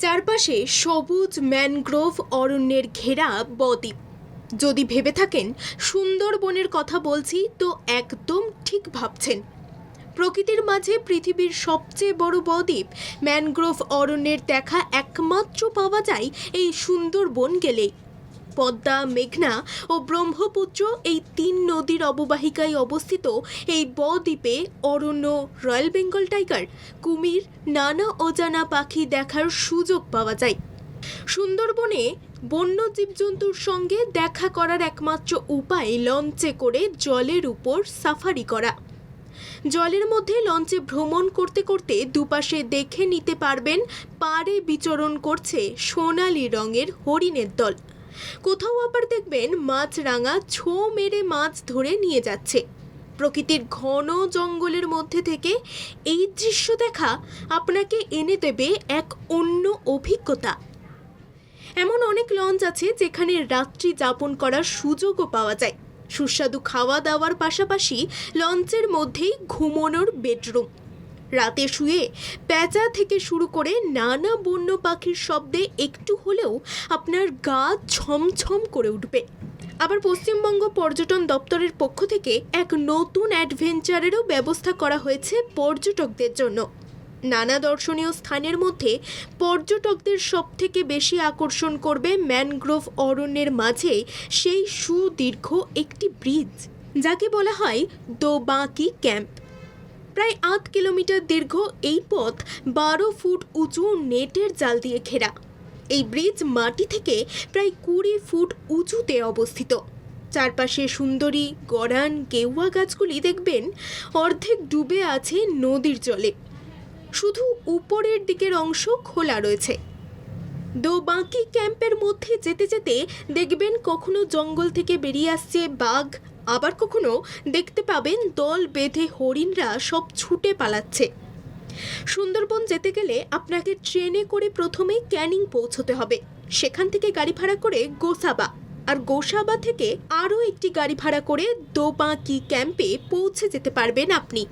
চারপাশে সবুজ ম্যানগ্রোভ অরণ্যের ঘেরা বদ্বীপ। যদি ভেবে থাকেন, সুন্দরবনের কথা বলছি তো একদম ঠিক ভাবছেন। প্রকৃতির মাঝে পৃথিবীর সবচেয়ে বড় বদ্বীপ, ম্যানগ্রোভ অরণ্যের দেখা একমাত্র পাওয়া যায় এই সুন্দরবন গেলেই। পদ্মা, মেঘনা ও ব্রহ্মপুত্র এই তিন নদীর অববাহিকায় অবস্থিত এই বদ্বীপে অরণ্য, রয়্যাল বেঙ্গল টাইগার, কুমির, নানা অজানা পাখি দেখার সুযোগ পাওয়া যায়। সুন্দরবনে বন্য জীবজন্তুর সঙ্গে দেখা করার একমাত্র উপায় লঞ্চে করে জলের উপর সাফারি করা। জলের মধ্যে লঞ্চে ভ্রমণ করতে করতে দুপাশে দেখে নিতে পারবেন পাড়ে বিচরণ করছে সোনালি রঙের হরিণের দল। কোথাও আবার দেখবেন মাছরাঙা ছো মেরে মাছ ধরে নিয়ে যাচ্ছে। প্রকৃতির ঘন জঙ্গলের মধ্যে থেকে এই দৃশ্য দেখা আপনাকে এনে দেবে এক অন্য অভিজ্ঞতা। এমন অনেক লঞ্চ আছে যেখানে রাত্রি যাপন করার সুযোগও পাওয়া যায়। সুস্বাদু খাওয়া দাওয়ার পাশাপাশি লঞ্চের মধ্যেই ঘুমোনোর বেডরুম। রাতে শুয়ে প্যাঁচা থেকে শুরু করে নানা বন্য পাখির শব্দে একটু হলেও আপনার গা ছমছম করে উঠবে। আবার পশ্চিমবঙ্গ পর্যটন দপ্তরের পক্ষ থেকে এক নতুন অ্যাডভেঞ্চারেরও ব্যবস্থা করা হয়েছে পর্যটকদের জন্য। নানা দর্শনীয় স্থানের মধ্যে পর্যটকদের সবথেকে বেশি আকর্ষণ করবে ম্যানগ্রোভ অরণ্যের মাঝে সেই সুদীর্ঘ একটি ব্রিজ, যাকে বলা হয় দোবাঁকি ক্যাম্প। প্রায় আট কিলোমিটার দীর্ঘ এই পথ বারো ফুট উঁচু নেটের জাল দিয়ে ঘেরা। এই ব্রিজ মাটি থেকে প্রায় কুড়ি ফুট উঁচুতে অবস্থিত। চারপাশে সুন্দরী, গড়ান গেওয়া গাছগুলি দেখবেন, অর্ধেক ডুবে আছে নদীর জলে। শুধু উপরের দিকের অংশ খোলা রয়েছে। দোবাঁকি ক্যাম্পের মধ্যে যেতে যেতে দেখবেন কখনো জঙ্গল থেকে বেরিয়ে আসছে বাঘ। আবার কখনো দেখতে পাবেন দল বেঁধে হরিণরা সব ছুটে পালাচ্ছে। সুন্দরবন যেতে গেলে আপনাকে ট্রেনে করে প্রথমে ক্যানিং পৌঁছতে হবে। সেখান থেকে গাড়ি ভাড়া করে গোসাবা। আর গোসাবা থেকে আরও একটি গাড়ি ভাড়া করে দোবাঁকি ক্যাম্পে পৌঁছে যেতে পারবেন আপনি।